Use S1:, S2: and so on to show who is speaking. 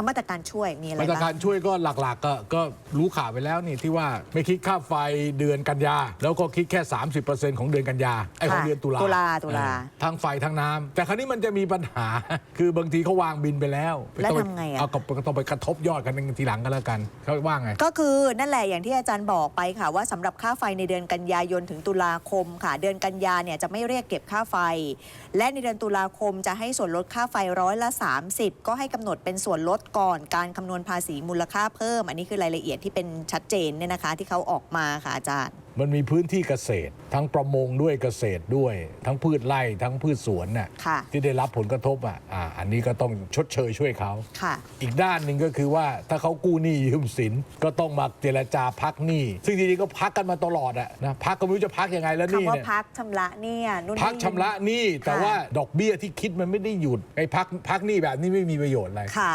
S1: เอามาตรการช่วยมีอะไร
S2: มาตร
S1: บ้าง
S2: การช่วยก็หลักๆก็ก็รู้ข่าวไปแล้วนี่ที่ว่าไม่คิดค่าไฟเดือนกันยา แล้วก็คิดแค่ 30%ของเดือนกันยาไอ้ของ
S1: ค่ะ
S2: เดือนตุลา
S1: ตุลาตุลา
S2: เออทั้งไฟทั้งน้ำแต่คราวนี้มันจะมีปัญหา คือบางทีเขาวางบินไปแล้ว
S1: แล้ว
S2: ต้องป
S1: ทำไงอะ
S2: เอาก็ก็ต้องไปกระทบยอดกันทีหลังกันแล้วกันเขาว่าไง
S1: ก็คือนั่นแหละอย่างที่อาจารย์บอกไปค่ะ ว่าสำหรับค่าไฟในเดือนกันยายนถึงตุลาคมค่ะ เดือนกันยาเนี่ยจะไม่เรียกเก็บค่าไฟ และในเดือนตุลาคมจะให้ส่วนลดค่าไฟร้อยละ 30 ก็ให้กำหนดเป็นส่วนลดก่อนการคำนวณภาษีมูลค่าเพิ่ม อันนี้คือรายละเอียดที่เป็นชัดเจนเนี่ยนะคะ ที่เขาออกมาค่ะอาจารย์
S2: มันมีพื้นที่เกษตร ทั้งประมงด้วยเกษตรด้วย ทั้งพืชไร่ทั้งพืชสวนน่ะ
S1: ค่ะ
S2: ที่ได้รับผลกระทบอะอ่าอันนี้ก็ต้องชดเชยช่วยเขา
S1: ค่ะ
S2: อีกด้านหนึ่งก็คือว่าถ้าเขากู้หนี้ยืมสินก็ต้องมาเจรจาพักหนี้ ซึ่งจริงๆก็พักกันมาตลอดอะนะพักก็ไม่รู้จะพักยังไงแล้วหนี่
S1: คำว่า
S2: เนี่ย
S1: พักชำระเนี่ยนู่น
S2: พักชำระหนี้แต่
S1: ค่ะ
S2: ว่าดอกเบี้ยที่คิดมันไม่ได้หยุดไอ้พักพักหนี้แบบนี้ไม่มีประโยชน์อะไร
S1: ค่ะ